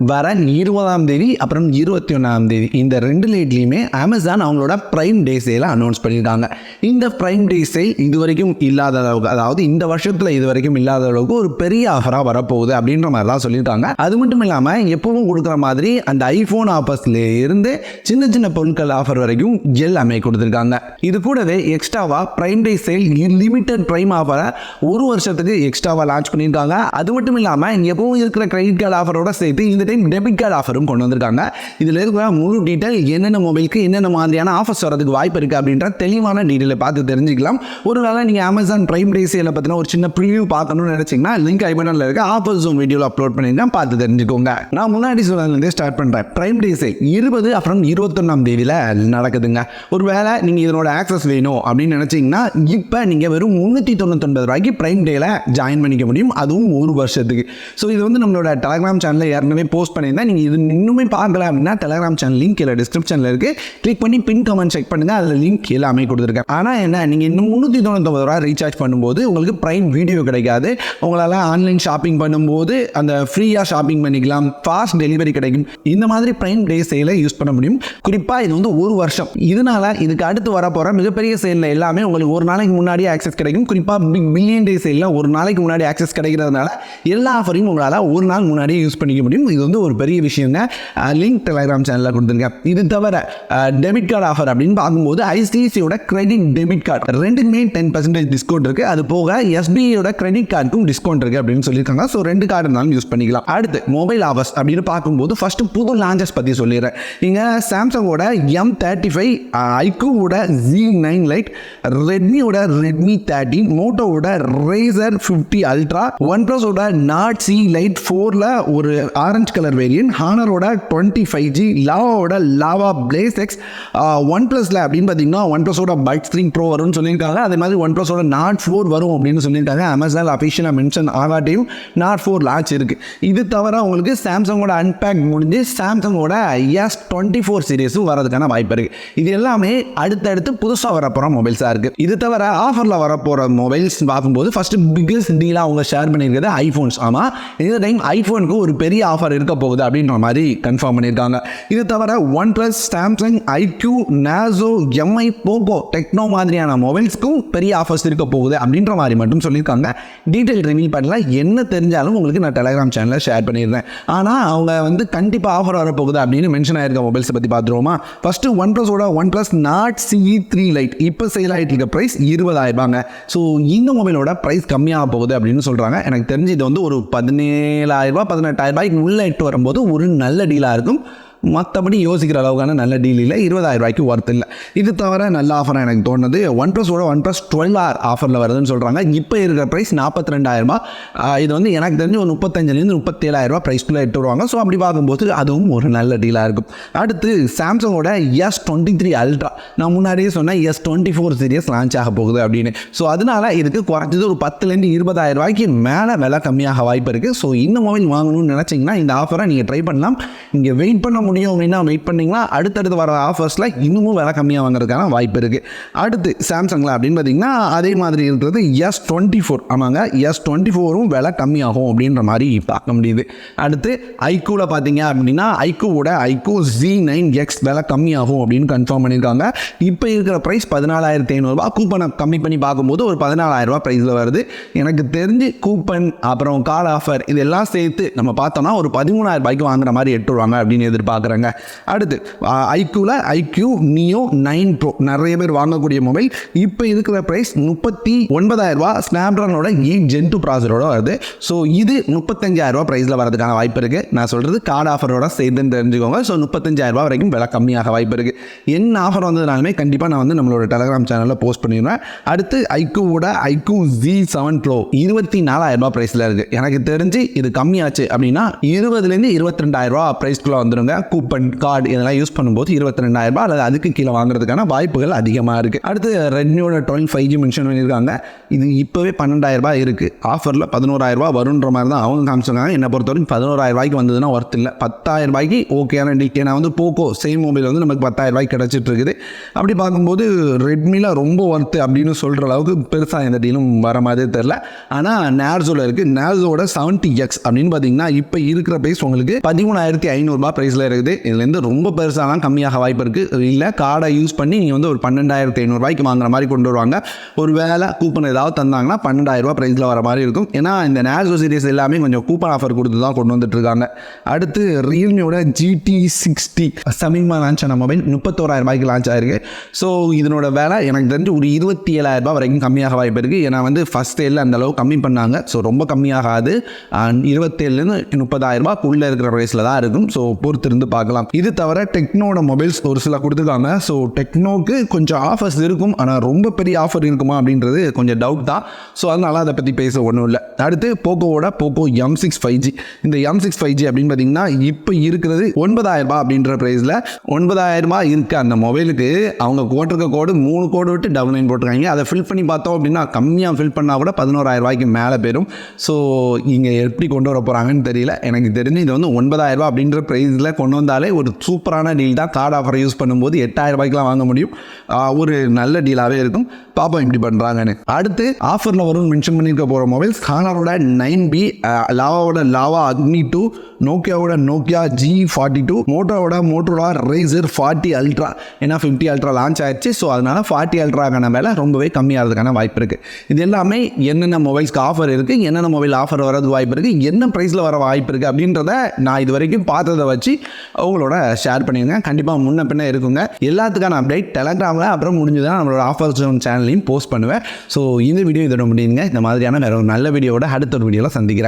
வர இருபதாம் தேதி அப்புறம் இருபத்தி ஒன்றாம் தேதி. இந்த ரெண்டு லேட்லையுமே அமேசான் அவங்களோட ப்ரைம் டே சேல அனௌன்ஸ் பண்ணியிருக்காங்க இந்த ப்ரைம் டே சேல் இது வரைக்கும் இல்லாத அளவுக்கு அதாவது இந்த வருஷத்தில் இது வரைக்கும் இல்லாத அளவுக்கு ஒரு பெரிய ஆஃபராக வரப்போகுது அப்படின்ற மாதிரி தான் சொல்லியிருக்காங்க. அது மட்டும் இல்லாமல் எப்பவும் கொடுக்குற மாதிரி அந்த ஐஃபோன் ஆஃபர்ஸ்ல இருந்து சின்ன சின்ன பொருட்கள் ஆஃபர் வரைக்கும் ஜெல் எல்லாமே கொடுத்துருக்காங்க. இது கூடவே எக்ஸ்ட்ராவாக Prime Day sale limited Prime ஆஃபரை ஒரு வருஷத்துக்கு எக்ஸ்ட்ராவாக லான்ச் பண்ணியிருக்காங்க. அது மட்டும் இல்லாமல் எப்பவும் இருக்கிற கிரெடிட் கார்டு ஆஃபரோட சேர்த்து இந்த டைம் டெபிட் கார்டு ஆஃபரும் கொண்டு வந்திருக்காங்க. இதில் இருக்கிற முழு டீட்டெயில் என்னென்ன மொபைலுக்கு என்னென்ன மாதிரியான ஆஃபர்ஸ் வரதுக்கு வாய்ப்பு இருக்குது அப்படின்ற தெளிவான டீட்டெயிலை பார்த்து தெரிஞ்சுக்கலாம். ஒரு வேளை நீங்கள் அமேசான் ப்ரைம் டே சேலை பற்றின ஒரு சின்ன ப்ரிவியூ பார்க்கணும்னு நினச்சிங்கன்னா லிங்க் ஐபனில் இருக்க ஆஃபர்ஸ் வீடியோவில் அப்லோட் பண்ணியிருக்கேன் பார்த்து தெரிஞ்சுக்கோங்க. நான் முன்னாடி சொன்னதுலேருந்தே ஸ்டார்ட் பண்ணுறேன் ப்ரைம் டே சேல் இருபது அப்புறம் இருபத்தொன்னாம் தேதியில் நடக்குதுங்க. ஒரு வேளை நீங்கள் இதனோட ஆக்சஸ் வேணும் அப்படின்னு நினச்சிங்கன்னா இப்போ நீங்கள் வெறும் முந்நூற்றி தொண்ணூத்தொன்பது ரூபாய்க்கு ப்ரைம் டேயில் ஜாயின் பண்ணிக்க முடியும். அதுவும் ஒரு வருஷத்துக்கு. ஸோ இது வந்து நம்மளோட டெலகிராம் சேனலில் ஏற்கனவே போஸ்ட் பண்ணியிருந்தேன் நீங்கள் இது இன்னுமே பார்க்கல அப்படின்னா டெலகிராம் சேனல் லிங்க் இல்லை டிஸ்கிரிப்ஷனில் இருக்குது கிளிக் பண்ணி பின் கமெண்ட் செக் பண்ணுங்கள் அதில் லிங்க் எல்லாமே கொடுத்துருக்கேன். ஆனால் என்ன நீங்கள் இன்னும் முந்நூற்றி தொண்ணூத்தொம்பது ரூபா ரீசார்ஜ் பண்ணும்போது உங்களுக்கு ப்ரைம் வீடியோ கிடைக்காது. உங்களால் ஆன்லைன் ஷாப்பிங் பண்ணும்போது அந்த ஃப்ரீயாக ஷாப்பிங் பண்ணிக்கலாம். ஃபாஸ்ட் டெலிவரி கிடைக்கும். இந்த மாதிரி ப்ரைம் டே சேலை யூஸ் பண்ண முடியும். குறிப்பாக இது வந்து ஒரு வருஷம். இதனால இதுக்கு அடுத்து வரப்போகிற மிகப்பெரிய சேலில் எல்லாமே உங்களுக்கு ஒரு நாளைக்கு முன்னாடியே ஆக்சஸ் கிடைக்கும். குறிப்பாக பிக் பில்லியன் டே சேலில் ஒரு நாளைக்கு முன்னாடி ஆக்சஸ் கிடைக்கிறதுனால எல்லா ஆஃபரையும் உங்களால் ஒரு நாள் முன்னாடியே யூஸ் பண்ணிக்க முடியும். இது வந்து ஒரு பெரிய விஷயங்க லிங்க் டெலிகிராம் சேனலில் கொடுத்துருங்க இது தவிர டெபிட் கார்டு ஆஃபர் அப்படின்னு பார்க்கும்போது ஐசிஐசியோட கிரெடிட் டெபிட் கார்டு ரெண்டுக்குமே டென் பர்சன்டேஜ் டிஸ்கவுண்ட் இருக்குது அது போக எஸ்பிஐயோட கிரெடிட் கார்டுக்கும் டிஸ்கவுண்ட் இருக்குது அப்படின்னு சொல்லியிருக்காங்க. ஸோ ரெண்டு கார்டு இருந்தாலும் யூஸ் பண்ணிக்கலாம். அடுத்து மொபைல் ஆஃபர்ஸ் அப்படின்னு பார்க்கும்போது ஃபஸ்ட்டு புது லான்ச்சஸ் பற்றி சொல்லிடுறேன். இங்கே சாம்சங்கோட எம் தேர்ட்டி ஃபைவ் ஐக்கூவோட ஜி நைன் லைட் ரெட்மியோட ரெட்மி தேர்ட்டின் மோட்டோவோட ரேசர் ஃபிஃப்டி அல்ட்ரா ஒன் ப்ளஸோட நாட் சி லைட் ஃபோரில் ஒரு ஆரஞ்சு கலர் வேரியன்ட் ஹானரோட டுவெண்ட்டி ஃபைவ் ஜி லாவாவோட லாவா பிளேஸ் எக்ஸ் ஒன் ப்ளஸில் அப்படின்னு பார்த்தீங்கன்னா ஒன் ப்ளஸோட பட் த்ரீ ப்ரோ வரும்னு சொல்லியிருக்காங்க. அதே மாதிரி ஒன் ப்ளஸோட நாட் ஃபோர் வரும் அப்படின்னு சொல்லியிருக்காங்க. அமேசான் அஃபிஷியலாக மென்ஷன் ஆகாட்டியும் நாட் ஃபோர் லான்ச் இருக்குது இது தவிர உங்களுக்கு சாம்சங்கோட அன்பேக் முடிஞ்சு சாம்சங்கோட எஸ் டுவெண்ட்டி ஃபோர் சீரீஸும் வரதுக்கான வாய்ப்பு இருக்குது இது எல்லாமே அடுத்தடுத்து புதுசாக வரப்போகிற மொபைல்ஸாக இருக்குது இது தவிர ஆஃபரில் வரப்போகிற மொபைல்ஸ் பார்க்கும்போது ஃபஸ்ட்டு பிக்கஸ்ட் டீலாக அவங்க ஷேர் பண்ணியிருக்கிறது ஐஃபோன்ஸ் ஆமாம் இந்த டைம் ஐஃபோனுக்கு ஒரு பெரிய ஆஃபர் இருக்க போகுது அப்படின்ற மாதிரி கன்ஃபார்ம் பண்ணியிருக்காங்க. இது தவிர One Plus Samsung iQOO Narzo Mi Poco Tecno மாதிரியான மொபைல்ஸ்க்கும் பெரிய ஆஃபர்ஸ் இருக்க போகுது அப்படின்ற மாதிரி மட்டும் சொல்லியிருக்காங்க. டீட்டெயில் ரிவீல் பண்ணல. என்ன தெரிஞ்சாலும் உங்களுக்கு நான் டெலிகிராம் சேனலில் ஷேர் பண்ணியிருந்தேன் ஆனால் அவங்க வந்து கண்டிப்பாக ஆஃபர் வரப்போகுது அப்படின்னு மென்ஷன் ஆயிருக்க மொபைல்ஸை பற்றி பார்த்துருவோமா? First one ப்ளஸோட One Plus Nord CE three lite இப்போ சேல் ஆகிட்டு இருக்க ப்ரைஸ் இருபதாயிரரூபாங்க ஸோ இந்த மொபைலோட ப்ரைஸ் கம்மியாக போகுது அப்படின்னு சொல்கிறாங்க எனக்கு தெரிஞ்சு இது வந்து ஒரு பதினேழாயிரரூபா பதினெட்டாயிரம் ரூபாய்க்கு உள்ளே இட்டு வரும்போது ஒரு நல்ல டீலாக இருக்கும். மற்றபடி யோசிக்கிற அளவுக்கான நல்ல டீல் இல்லை. இருபதாயிரம் ரூபாய்க்கு ஒர்த் இல்லை. இது தவிர நல்ல ஆஃபராக எனக்கு தோணுது. ஒன் ப்ளஸோட ஒன் ப்ளஸ் டுவெல் ஆர் ஆஃபரில் வருதுன்னு சொல்கிறாங்க இப்போ இருக்கிற ப்ரைஸ் நாற்பத்தி ரெண்டாயிரரூபா இது வந்து எனக்கு தெரிஞ்சு ஒரு முப்பத்தஞ்சுலேருந்து முப்பத்தேழாயிரரூபா ப்ரைஸ்க்குள்ளே எட்டு வருவாங்க ஸோ அப்படி பார்க்கும்போது அதுவும் ஒரு நல்ல டீலாக இருக்கும். அடுத்து சாம்சங்கோட எஸ் டுவெண்ட்டி த்ரீ அல்ட்ரா நான் முன்னாடியே சொன்னேன் S twenty four series launch ஆக போகுது அப்படின்னு. ஸோ அதனால இதுக்கு குறைஞ்சது ஒரு பத்துலேருந்து இருபதாயிரம் ரூபாய்க்கு மேலே விலை கம்மியாக வாய்ப்பு இருக்குது ஸோ இந்த மொபைல் வாங்கணும்னு நினச்சிங்கன்னா இந்த ஆஃபரை நீங்கள் ட்ரை பண்ணலாம். இங்கே வெயிட் பண்ண முடியும் அப்படின்னா வெயிட் பண்ணிங்கன்னா அடுத்தடுத்து வர ஆஃபர்ஸில் இன்னமும் விலை கம்மியாக வாங்குறதுக்கான வாய்ப்பு இருக்குது அடுத்து சாம்சங்கில் அப்படின்னு பார்த்தீங்கன்னா அதே மாதிரி இருக்கிறது எஸ் டுவெண்ட்டி ஃபோர் ஆமாங்க எஸ் டுவெண்ட்டி ஃபோரும் விலை கம்மியாகும் அப்படின்ற மாதிரி பார்க்க முடியுது. அடுத்து ஐக்கூவில் பார்த்தீங்க அப்படின்னா ஐக்கூவோட ஐக்கூ ஜி நைன் எக்ஸ் விலை கம்மியாகும் அப்படின்னு கன்ஃபார்ம் பண்ணியிருக்காங்க. இப்போ இருக்கிற ப்ரைஸ் பதினாலாயிரத்தி ஐநூறுரூவா கூப்பனை கம்மி பண்ணி பார்க்கும்போது ஒரு பதினாலாயிரரூபா ப்ரைஸில் வருது. எனக்கு தெரிஞ்சு கூப்பன் அப்புறம் கால் ஆஃபர் இதெல்லாம் சேர்த்து நம்ம பார்த்தோம்னா ஒரு பதிமூணாயிரம் ரூபாய்க்கு வாங்குற மாதிரி எட்டுருவாங்க அப்படின்னு பார்க்குறாங்க. அடுத்து ஐக்யூவில் ஐக்யூ நியோ நைன் ப்ரோ நிறைய பேர் வாங்கக்கூடிய மொபைல். இப்போ இருக்கிற ப்ரைஸ் முப்பத்தி ஒன்பதாயிரரூபா ஸ்னாப்ட்ரானோட எயிட் ஜென் டூ ப்ராசரோட வருது. ஸோ இது முப்பத்தஞ்சாயிரரூபா ப்ரைஸில் வரதுக்கான வாய்ப்பு இருக்குது நான் சொல்கிறது கார்டு ஆஃபரோட சேர்த்துன்னு தெரிஞ்சுக்கோங்க. ஸோ முப்பத்தஞ்சாயிரரூபா வரைக்கும் விலை கம்மியாக வாய்ப்பு இருக்குது என்ன ஆஃபர் வந்ததுனாலுமே கண்டிப்பாக நான் வந்து நம்மளோட டெலகிராம் சேனலில் போஸ்ட் பண்ணிடுவேன். அடுத்து ஐக்யூவோட ஐக்யூ ஜி செவன் ப்ரோ இருபத்தி நாலாயிரரூபா ப்ரைஸில் இருக்குது எனக்கு தெரிஞ்சு இது கம்மியாச்சு அப்படின்னா இருபதுலேருந்து இருபத்தி ரெண்டாயிரரூபா ப்ரைஸ்க்குள்ளே வந்துடுங்க கூப்பன் கார்டு இதெல்லாம் யூஸ் பண்ணும்போது இருபத்தி ரெண்டாயிரம் ரூபாய் அல்லது அதுக்கு கீழே வாங்குறதுக்கான வாய்ப்புகள் அதிகமாக இருக்குது அடுத்து ரெட்மியோட டுவெல் ஃபைவ் ஜி மென்ஷன் பண்ணியிருக்காங்க. இது இப்போவே பன்னெண்டாயிரம் ரூபாய் இருக்குது ஆஃபரில் பதினோராயிரம் ரூபாய் வருன்ற மாதிரி தான் அவங்க காமிச்சிருக்காங்க. என்னை பொறுத்த வரைக்கும் பதினோராயிரம் ரூபாய்க்கு வந்ததுன்னா ஒர்த் இல்லை. பத்தாயிரம் ரூபாய்க்கு ஓகேயான டீ நான் வந்து போக்கோ சேம் மொபைல் வந்து நமக்கு பத்தாயிரம் ரூபாய்க்கு கிடச்சிட்டு இருக்குது. அப்படி பார்க்கும்போது ரெட்மியில் ரொம்ப ஒர்த்து அப்படின்னு சொல்கிற அளவுக்கு பெருசாக எந்த டீலும் வர மாதிரி தெரில ஆனால் நேர்ஸோவில் இருக்குது நேர்ஸோட செவன்ட்டி எக்ஸ் அப்படின்னு பார்த்தீங்கன்னா இப்போ இருக்கிற ப்ரைஸ் உங்களுக்கு பதிமூணாயிரத்தி ஐநூறுரூபா ப்ரைஸில் இருக்குது இதுலேருந்து ரொம்ப பெருசாலாம் கம்மியாக வாய்ப்பு இருக்குது இல்லை கார்டை யூஸ் பண்ணி நீங்கள் வந்து ஒரு பன்னெண்டாயிரத்து ஐநூறுரூவாய்க்கு வாங்குற மாதிரி கொண்டு வருவாங்க. ஒரு வேலை கூப்பன் ஏதாவது தந்தாங்கன்னா பன்னெண்டாயிரரூபா ப்ரைஸில் வர மாதிரி இருக்கும். ஏன்னா இந்த நேஷோ சீரிஸ் எல்லாமே கொஞ்சம் கூப்பன் ஆஃபர் கொடுத்து தான் கொண்டு வந்துட்டுருக்காங்க அடுத்து ரியல்மியோட ஜிடி சிக்ஸ்டி சமீபமாக லான்ச் ஆன மொபைல் முப்பத்தோராயிரம் ரூபாய்க்கு லான்ச் ஆயிருக்கு. ஸோ இதனோட வேலை எனக்கு தெரிஞ்சு ஒரு இருபத்தி ஏழாயிரம் ரூபாய் வரைக்கும் கம்மியாக வாய்ப்பு இருக்குது ஏன்னா வந்து ஃபஸ்ட் ஏழில் அந்த அளவு கம்மி பண்ணாங்க. ஸோ ரொம்ப கம்மியாகாது. இருபத்தேழுலேருந்து முப்பதாயிரம் ரூபாய்க்குள்ளே இருக்கிற ப்ரைஸில் தான் இருக்கும். ஸோ பொறுத்திருந்து பார்க்கலாம். இது தவிர டெக்னோட மொபைல்ஸ் ஒரு சில கொடுத்துருக்காங்க. ஸோ டெக்னோக்கு கொஞ்சம் ஆஃபர்ஸ் இருக்கும். ஆனால் ரொம்ப பெரிய ஆஃபர் இருக்குமா அப்படின்றது கொஞ்சம் டவுட் தான். ஸோ அதனால அதை பற்றி பேச ஒன்றும் இல்லை. அடுத்து போக்கோவோட Poco M six five G இந்த எம் சிக்ஸ் ஃபைவ் ஜி அப்படின்னு பார்த்தீங்கன்னா இப்போ இருக்கிறது ஒன்பதாயிரம் ரூபாய் அப்படின்ற ப்ரைஸில் ஒன்பதாயிரம் ரூபாய் இருக்க அந்த மொபைலுக்கு அவங்க போட்டிருக்க கோடு மூணு கோடு விட்டு டபுள் நைன் போட்டிருக்காங்க. அதை ஃபில் பண்ணி பார்த்தோம் அப்படின்னா கம்மியாக ஃபில் பண்ணால் கூட பதினோராயிரம் ரூபாய்க்கு மேலே போயிடும் ஸோ இங்கே எப்படி கொண்டு வர போகிறாங்கன்னு தெரியல. எனக்கு தெரிஞ்சு இது வந்து ஒன்பதாயிரம் ரூபாய் அப்படின்ற ப்ரைஸில் கொண்டு வந்தாலே ஒரு சூப்பரான டீல் தான் கார்டு ஆஃபர் யூஸ் பண்ணும்போது எட்டாயிரம் ரூபாய்க்குலாம் வாங்க முடியும். ஒரு நல்ல டீலாகவே இருக்கும். பாப்போம் இப்படி பண்ணுறாங்கன்னு அடுத்து ஆஃபரில் வரும்னு மென்ஷன் பண்ணியிருக்க போகிற மொபைல்ஸ் ஹானரோட நைன் பி லாவாவோட லாவா அக்னி டூ நோக்கியாவோட நோக்கியா ஜி ஃபார்ட்டி டூ மோட்டோவோட மோட்டோலா ரேசர் ஃபார்ட்டி அல்ட்ரா ஏன்னா ஃபிஃப்டி அல்ட்ரா லான்ச் ஆயிடுச்சு ஸோ அதனால் ஃபார்ட்டி அல்ட்ராக்கான விலை ரொம்பவே கம்மியாகிறதுக்கான வாய்ப்பு இருக்குது இது எல்லாமே என்னென்ன மொபைல்ஸ்க்கு ஆஃபர் இருக்குது என்னென்ன மொபைல் ஆஃபர் வரது வாய்ப்பு இருக்குது என்ன ப்ரைஸில் வர வாய்ப்பு இருக்குது அப்படின்றத நான் இது வரைக்கும் பார்த்ததை வச்சு உங்களோட ஷேர் பண்ணிடுங்க கண்டிப்பாக முன்ன பின்ன இருக்குங்க. எல்லாத்துக்கான அப்டேட் டெலகிராமில் அப்புறம் முடிஞ்சதுன்னா நம்மளோட ஆஃபர் ஜோன் சேனல்லையும் போஸ்ட் பண்ணுவேன். ஸோ இந்த வீடியோ இதோட முடியுங்க. இந்த மாதிரியான வேற ஒரு நல்ல வீடியோவோட அடுத்த ஒரு வீடியோவில் சந்திக்கிறேன்.